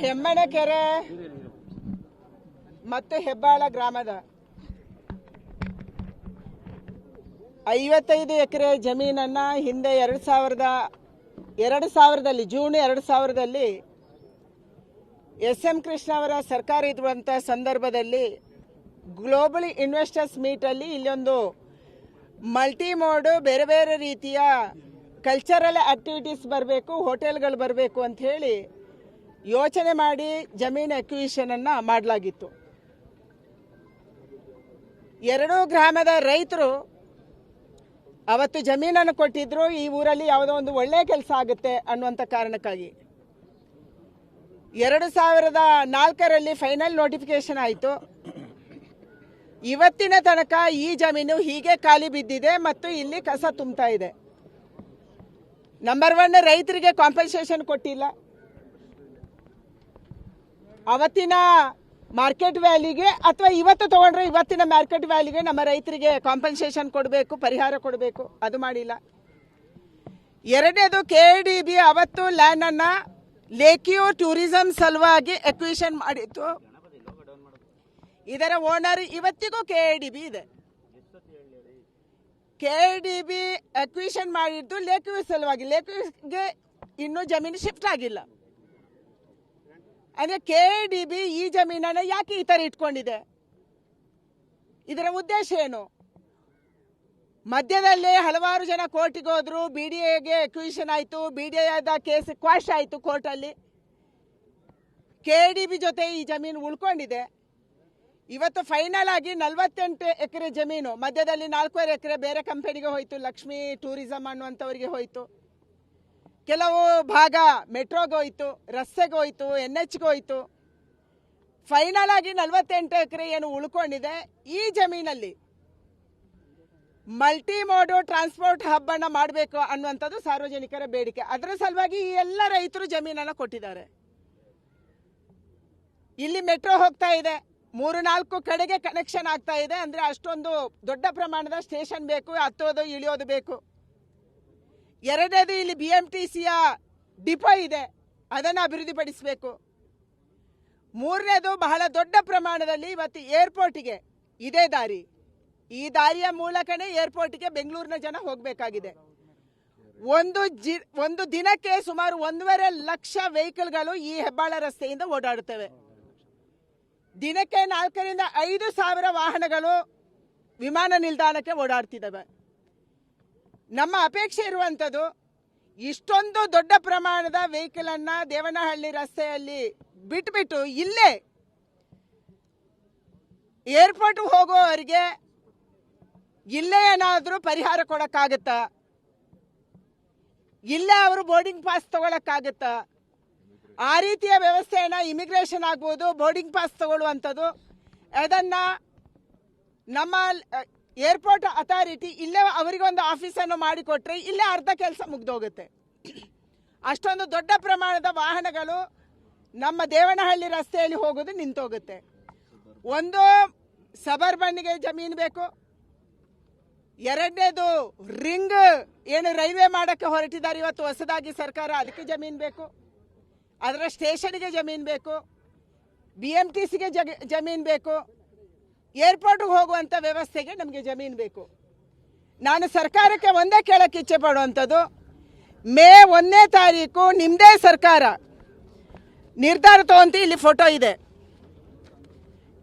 ಹೆಮ್ಮಣ ಕೆರೆ ಮತ್ತು ಹೆಬ್ಬಾಳ ಗ್ರಾಮದ ಐವತ್ತೈದು ಎಕರೆ ಜಮೀನನ್ನ ಹಿಂದೆ ಎರಡು ಸಾವಿರದ, ಎರಡು ಸಾವಿರದಲ್ಲಿ, ಜೂನ್ ಎರಡು ಸಾವಿರದಲ್ಲಿ ಎಸ್ ಎಂ ಕೃಷ್ಣ ಅವರ ಸರ್ಕಾರ ಇರುವಂಥ ಸಂದರ್ಭದಲ್ಲಿ ಗ್ಲೋಬಲ್ ಇನ್ವೆಸ್ಟರ್ಸ್ ಮೀಟಲ್ಲಿ ಇಲ್ಲೊಂದು ಮಲ್ಟಿ ಮೋಡು ಬೇರೆ ಬೇರೆ ರೀತಿಯ ಕಲ್ಚರಲ್ ಆಕ್ಟಿವಿಟೀಸ್ ಬರಬೇಕು ಹೋಟೆಲ್ಗಳು ಬರಬೇಕು ಅಂತ ಹೇಳಿ ಯೋಚನೆ ಮಾಡಿ ಜಮೀನು ಅಕ್ವಿಷನ್ ಅನ್ನ ಮಾಡಲಾಗಿತ್ತು. ಎರಡೂ ಗ್ರಾಮದ ರೈತರು ಅವತ್ತು ಜಮೀನನ್ನು ಕೊಟ್ಟಿದ್ರು, ಈ ಊರಲ್ಲಿ ಯಾವುದೋ ಒಂದು ಒಳ್ಳೆಯ ಕೆಲಸ ಆಗುತ್ತೆ ಅನ್ನುವಂಥ ಕಾರಣಕ್ಕಾಗಿ. ಎರಡು ಸಾವಿರದ ನಾಲ್ಕರಲ್ಲಿ ಫೈನಲ್ ನೋಟಿಫಿಕೇಶನ್ ಆಯಿತು. ಇವತ್ತಿನ ತನಕ ಈ ಜಮೀನು ಹೀಗೆ ಖಾಲಿ ಬಿದ್ದಿದೆ ಮತ್ತು ಇಲ್ಲಿ ಕಸ ತುಂಬ್ತಾ ಇದೆ. ನಂಬರ್ ಒನ್ ರೈತರಿಗೆ ಕಾಂಪನ್ಸೇಷನ್ ಕೊಟ್ಟಿಲ್ಲ. ಅವತ್ತಿನ ಮಾರ್ಕೆಟ್ ವ್ಯಾಲಿಗೆ ಅಥವಾ ಇವತ್ತು ತಗೊಂಡ್ರೆ ಇವತ್ತಿನ ಮಾರ್ಕೆಟ್ ವ್ಯಾಲಿಗೆ ನಮ್ಮ ರೈತರಿಗೆ ಕಾಂಪನ್ಸೇಷನ್ ಕೊಡಬೇಕು, ಪರಿಹಾರ ಕೊಡಬೇಕು, ಅದು ಮಾಡಿಲ್ಲ. ಎರಡನೇದು ಕೆ ಡಿ ಬಿ ಅವತ್ತು ಲ್ಯಾಂಡನ್ನು ಲೇಕಿಯೋ ಟೂರಿಸಂ ಸಲುವಾಗಿ ಎಕ್ವಿಷನ್ ಮಾಡಿತ್ತು. ಇದರ ಓನರ್ ಇವತ್ತಿಗೂ ಕೆ ಡಿ ಬಿ ಇದೆ. ಕೆ ಡಿ ಬಿ ಅಕ್ವಿಷನ್ ಮಾಡಿದ್ದು ಲೇಕ್ಯೂ ಸಲುವಾಗಿ. ಲೇಕ್ಯೂಗೆ ಇನ್ನೂ ಜಮೀನು ಶಿಫ್ಟ್ ಆಗಿಲ್ಲ. ಅಂದ್ರೆ ಕೆ ಡಿ ಬಿ ಈ ಜಮೀನನ್ನು ಯಾಕೆ ಈ ತರ ಇಟ್ಕೊಂಡಿದೆ? ಇದರ ಉದ್ದೇಶ ಏನು? ಮಧ್ಯದಲ್ಲಿ ಹಲವಾರು ಜನ ಕೋರ್ಟಿಗೆ ಹೋದ್ರು. ಬಿ ಡಿ ಎಗೆ ಅಕ್ವಿಷನ್ ಆಯಿತು. ಬಿ ಡಿ ಎದ ಕೇಸ್ ಕ್ವಾಶ್ ಆಯಿತು ಕೋರ್ಟಲ್ಲಿ ಕೆ ಡಿ ಬಿ ಜೊತೆ ಈ ಜಮೀನು ಉಳ್ಕೊಂಡಿದೆ. ಇವತ್ತು ಫೈನಲ್ ಆಗಿ ನಲವತ್ತೆಂಟು ಎಕರೆ ಜಮೀನು, ಮಧ್ಯದಲ್ಲಿ ನಾಲ್ಕೂವರೆ ಎಕರೆ ಬೇರೆ ಕಂಪನಿಗೆ ಹೋಯ್ತು, ಲಕ್ಷ್ಮಿ ಟೂರಿಸಂ ಅನ್ನುವಂಥವ್ರಿಗೆ ಹೋಯ್ತು. ಕೆಲವು ಭಾಗ ಮೆಟ್ರೋಗೆ ಹೋಯ್ತು, ರಸ್ತೆಗೆ ಹೋಯ್ತು ಎನ್ ಎಚ್ಗೆ ಹೋಯ್ತು. ಫೈನಲ್ ಆಗಿ ನಲವತ್ತೆಂಟು ಎಕರೆ ಏನು ಉಳ್ಕೊಂಡಿದೆ, ಈ ಜಮೀನಲ್ಲಿ ಮಲ್ಟಿ ಮೋಡು ಟ್ರಾನ್ಸ್ಪೋರ್ಟ್ ಹಬ್ ಅನ್ನ ಮಾಡಬೇಕು ಅನ್ನುವಂಥದ್ದು ಸಾರ್ವಜನಿಕರ ಬೇಡಿಕೆ. ಅದರ ಸಲುವಾಗಿ ಈ ಎಲ್ಲ ರೈತರು ಜಮೀನನ್ನು ಕೊಟ್ಟಿದ್ದಾರೆ. ಇಲ್ಲಿ ಮೆಟ್ರೋ ಹೋಗ್ತಾ ಇದೆ. ಮೂರು ನಾಲ್ಕು ಕಡೆಗೆ ಕನೆಕ್ಷನ್ ಆಗ್ತಾ ಇದೆ. ಅಂದ್ರೆ ಅಷ್ಟೊಂದು ದೊಡ್ಡ ಪ್ರಮಾಣದ ಸ್ಟೇಷನ್ ಬೇಕು, ಹತ್ತೋದು, ಇಳಿಯೋದು ಬೇಕು. ಎರಡನೇದು ಇಲ್ಲಿ ಬಿ ಎಂ ಟಿ ಸಿಯ ಡಿಪೋ ಇದೆ. ಅದನ್ನು ಅಭಿವೃದ್ಧಿಪಡಿಸಬೇಕು. ಮೂರನೇದು ಬಹಳ ದೊಡ್ಡ ಪ್ರಮಾಣದಲ್ಲಿ ಇವತ್ತು ಏರ್ಪೋರ್ಟಿಗೆ ಇದೇ ದಾರಿ. ಈ ದಾರಿಯ ಮೂಲಕನೇ ಏರ್ಪೋರ್ಟ್ಗೆ ಬೆಂಗಳೂರಿನ ಜನ ಹೋಗಬೇಕಾಗಿದೆ. ಒಂದು ಜಿ, ಒಂದು ದಿನಕ್ಕೆ ಸುಮಾರು ಒಂದೂವರೆ ಲಕ್ಷ ವೆಹಿಕಲ್ಗಳು ಈ ಹೆಬ್ಬಾಳ ರಸ್ತೆಯಿಂದ ಓಡಾಡುತ್ತವೆ. ದಿನಕ್ಕೆ ನಾಲ್ಕರಿಂದ ಐದು ಸಾವಿರ ವಾಹನಗಳು ವಿಮಾನ ನಿಲ್ದಾಣಕ್ಕೆ ಓಡಾಡ್ತಿದ್ದಾವೆ. ನಮ್ಮ ಅಪೇಕ್ಷೆ ಇರುವಂಥದ್ದು ಇಷ್ಟೊಂದು ದೊಡ್ಡ ಪ್ರಮಾಣದ ವೆಹಿಕಲ್ ಅನ್ನ ದೇವನಹಳ್ಳಿ ರಸ್ತೆಯಲ್ಲಿ ಬಿಟ್ಬಿಟ್ಟು ಇಲ್ಲೇ ಏರ್ಪೋರ್ಟ್ ಹೋಗೋವರಿಗೆ ಇಲ್ಲೇ ಏನಾದರೂ ಪರಿಹಾರ ಕೊಡೋಕ್ಕಾಗತ್ತಾ? ಇಲ್ಲೇ ಅವರು ಬೋರ್ಡಿಂಗ್ ಪಾಸ್ ತಗೊಳಕ್ಕಾಗತ್ತಾ? ಆ ರೀತಿಯ ವ್ಯವಸ್ಥೆಯನ್ನು ಇಮಿಗ್ರೇಷನ್ ಆಗ್ಬೋದು ಬೋರ್ಡಿಂಗ್ ಪಾಸ್ ತಗೊಳ್ಳುವಂಥದ್ದು. ಅದನ್ನ ನಮ್ಮ ಏರ್ಪೋರ್ಟ್ ಅಥಾರಿಟಿ ಇಲ್ಲೇ ಅವರಿಗೊಂದು ಆಫೀಸನ್ನು ಮಾಡಿಕೊಟ್ರೆ ಇಲ್ಲೇ ಅರ್ಧ ಕೆಲಸ ಮುಗ್ದೋಗುತ್ತೆ. ಅಷ್ಟೊಂದು ದೊಡ್ಡ ಪ್ರಮಾಣದ ವಾಹನಗಳು ನಮ್ಮ ದೇವನಹಳ್ಳಿ ರಸ್ತೆಯಲ್ಲಿ ಹೋಗೋದು ನಿಂತೋಗುತ್ತೆ. ಒಂದು ಸಬರ್ಬನ್ಗೆ ಜಮೀನು ಬೇಕು. ಎರಡನೇದು ರಿಂಗ್ ಏನು ರೈಲ್ವೆ ಮಾಡಕ್ಕೆ ಹೊರಟಿದ್ದಾರೆ, ಇವತ್ತು ಹೊಸದಾಗಿ ಸರ್ಕಾರ ಅದಕ್ಕೆ ಜಮೀನು ಬೇಕು. ಅದರ ಸ್ಟೇಷನ್ಗೆ ಜಮೀನು ಬೇಕು ಬಿ ಎಂ ಟಿ ಸಿಗೆ ಜಗ, ಜಮೀನು ಬೇಕು, ಏರ್ಪೋರ್ಟ್ಗೆ ಹೋಗುವಂಥ ವ್ಯವಸ್ಥೆಗೆ ನಮಗೆ ಜಮೀನು ಬೇಕು. ನಾನು ಸರ್ಕಾರಕ್ಕೆ ಒಂದೇ ಕೇಳಕ್ಕೆ ಇಚ್ಛೆ ಪಡುವಂಥದ್ದು, ಮೇ ಒಂದನೇ ತಾರೀಕು ನಿಮ್ಮದೇ ಸರ್ಕಾರ. ನಿರ್ಧಾರ ತಗೊಂತ ಇಲ್ಲಿ ಫೋಟೋ ಇದೆ.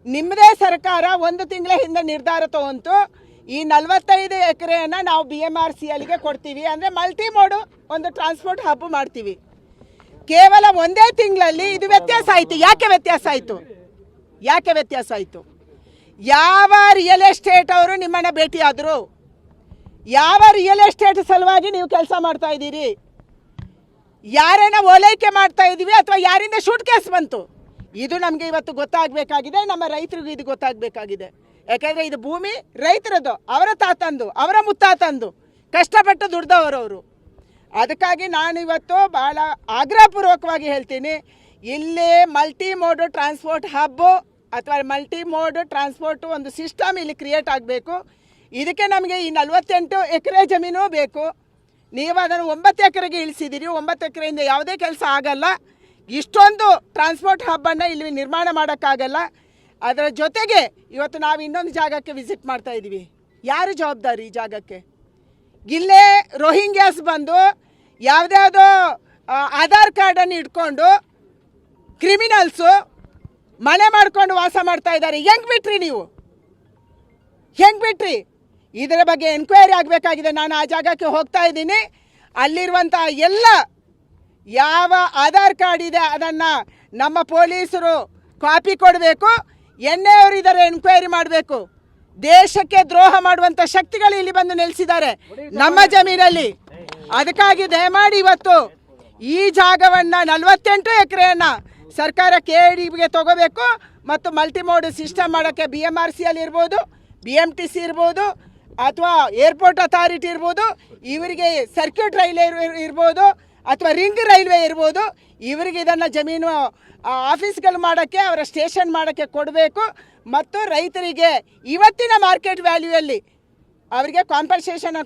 ನಿಮ್ಮದೇ ಸರ್ಕಾರ ಒಂದು ತಿಂಗಳ ಹಿಂದೆ ನಿರ್ಧಾರ ತಗೊಂತು ಈ ನಲವತ್ತೈದು ಎಕರೆಯನ್ನು ನಾವು ಬಿ ಎಂ ಆರ್ ಸಿ ಎಲ್ಗೆ ಕೊಡ್ತೀವಿ. ಅಂದರೆ ಮಲ್ಟಿ ಮೋಡು ಒಂದು ಟ್ರಾನ್ಸ್ಪೋರ್ಟ್ ಹಬ್ ಮಾಡ್ತೀವಿ. ಕೇವಲ ಒಂದೇ ತಿಂಗಳಲ್ಲಿ ಇದು ವ್ಯತ್ಯಾಸ ಆಯಿತು. ಯಾಕೆ ವ್ಯತ್ಯಾಸ ಆಯಿತು? ಯಾಕೆ ವ್ಯತ್ಯಾಸ ಆಯಿತು? ಯಾವ ರಿಯಲ್ ಎಸ್ಟೇಟ್ ಅವರು ನಿಮ್ಮನ್ನ ಭೇಟಿಯಾದರು? ಯಾವ ರಿಯಲ್ ಎಸ್ಟೇಟ್ ಸಲುವಾಗಿ ನೀವು ಕೆಲಸ ಮಾಡ್ತಾ ಇದ್ದೀರಿ? ಯಾರನ್ನ ಓಲೈಕೆ ಮಾಡ್ತಾ ಇದ್ದೀವಿ ಅಥವಾ ಯಾರಿಂದ ಶೂಟ್ ಕೇಸ್ ಬಂತು? ಇದು ನಮಗೆ ಇವತ್ತು ಗೊತ್ತಾಗಬೇಕಾಗಿದೆ. ನಮ್ಮ ರೈತರಿಗೂ ಇದು ಗೊತ್ತಾಗಬೇಕಾಗಿದೆ. ಯಾಕೆಂದರೆ ಇದು ಭೂಮಿ ರೈತರದ್ದು, ಅವರ ತಾತಂದು, ಅವರ ಮುತ್ತಾತಂದು, ಕಷ್ಟಪಟ್ಟು ದುಡ್ದವರವರು ಅದಕ್ಕಾಗಿ ನಾನು ಇವತ್ತು ಭಾಳ ಆಗ್ರಹಪೂರ್ವಕವಾಗಿ ಹೇಳ್ತೀನಿ, ಇಲ್ಲಿ ಮಲ್ಟಿ ಮೋಡ್ ಟ್ರಾನ್ಸ್ಪೋರ್ಟ್ ಹಬ್ಬು ಅಥವಾ ಮಲ್ಟಿ ಮೋಡ್ ಟ್ರಾನ್ಸ್ಪೋರ್ಟ್ ಒಂದು ಸಿಸ್ಟಮ್ ಇಲ್ಲಿ ಕ್ರಿಯೇಟ್ ಆಗಬೇಕು. ಇದಕ್ಕೆ ನಮಗೆ ಈ ನಲವತ್ತೆಂಟು ಎಕರೆ ಜಮೀನು ಬೇಕು. ನೀವು ಅದನ್ನು ಒಂಬತ್ತು ಎಕರೆಗೆ ಇಳಿಸಿದ್ದೀರಿ ಒಂಬತ್ತು ಎಕರೆಯಿಂದ ಯಾವುದೇ ಕೆಲಸ ಆಗಲ್ಲ. ಇಷ್ಟೊಂದು ಟ್ರಾನ್ಸ್ಪೋರ್ಟ್ ಹಬ್ಬನ್ನು ಇಲ್ಲಿ ನಿರ್ಮಾಣ ಮಾಡೋಕ್ಕಾಗಲ್ಲ. ಅದರ ಜೊತೆಗೆ ಇವತ್ತು ನಾವು ಇನ್ನೊಂದು ಜಾಗಕ್ಕೆ ವಿಸಿಟ್ ಮಾಡ್ತಾ ಇದ್ದೀವಿ ಯಾರು ಜವಾಬ್ದಾರಿ ಈ ಜಾಗಕ್ಕೆ? ಇಲ್ಲೇ ರೋಹಿಂಗ್ಯಾಸ್ ಬಂದು ಯಾವುದ್ಯಾವುದೋ ಆಧಾರ್ ಕಾರ್ಡನ್ನು ಇಟ್ಕೊಂಡು ಕ್ರಿಮಿನಲ್ಸು ಮನೆ ಮಾಡ್ಕೊಂಡು ವಾಸ ಮಾಡ್ತಾ ಇದ್ದಾರೆ. ಹೆಂಗೆ ಬಿಟ್ರಿ ನೀವು? ಹೆಂಗೆ ಬಿಟ್ರಿ? ಇದರ ಬಗ್ಗೆ ಎನ್ಕ್ವೈರಿ ಆಗಬೇಕಾಗಿದೆ. ನಾನು ಆ ಜಾಗಕ್ಕೆ ಹೋಗ್ತಾ ಇದ್ದೀನಿ. ಅಲ್ಲಿರುವಂಥ ಎಲ್ಲ ಯಾವ ಆಧಾರ್ ಕಾರ್ಡ್ ಇದೆ ಅದನ್ನು ನಮ್ಮ ಪೊಲೀಸರು ಕಾಪಿ ಕೊಡಬೇಕು. ಎಣ್ಣೆಯವರಿದ್ದಾರೆ ಎನ್ಕ್ವೈರಿ ಮಾಡಬೇಕು. ದೇಶಕ್ಕೆ ದ್ರೋಹ ಮಾಡುವಂಥ ಶಕ್ತಿಗಳು ಇಲ್ಲಿ ಬಂದು ನೆಲೆಸಿದ್ದಾರೆ. ನಮ್ಮ ಜಮೀನಲ್ಲಿ. ಅದಕ್ಕಾಗಿ ದಯಮಾಡಿ ಇವತ್ತು ಈ ಜಾಗವನ್ನು ನಲವತ್ತೆಂಟು ಎಕರೆಯನ್ನ ಸರ್ಕಾರ ಕೆ ಡಿಗೆ ತಗೋಬೇಕು ಮತ್ತು ಮಲ್ಟಿಮೋಡ್ ಸಿಸ್ಟಮ್ ಮಾಡೋಕ್ಕೆ ಬಿ ಎಂ ಆರ್ ಸಿ ಅಲ್ಲಿ ಇರ್ಬೋದು ಬಿ ಎಂ ಟಿ ಸಿ ಇರ್ಬೋದು, ಅಥವಾ ಏರ್ಪೋರ್ಟ್ ಅಥಾರಿಟಿ ಇರ್ಬೋದು, ಇವರಿಗೆ ಸರ್ಕ್ಯೂಟ್ ಇರ್- ಇರ್ಬೋದು ಅಥವಾ ರಿಂಗ್ ರೈಲ್ವೆ ಇರ್ಬೋದು, ಇವರಿಗೆ ಇದನ್ನು ಜಮೀನು ಆಫೀಸ್ಗಳು ಮಾಡೋಕ್ಕೆ, ಅವರ ಸ್ಟೇಷನ್ ಮಾಡೋಕ್ಕೆ ಕೊಡಬೇಕು. ಮತ್ತು ರೈತರಿಗೆ ಇವತ್ತಿನ ಮಾರ್ಕೆಟ್ ವ್ಯಾಲ್ಯೂಯಲ್ಲಿ ಅವರಿಗೆ ಕಾಂಪನ್ಸೇಷನ್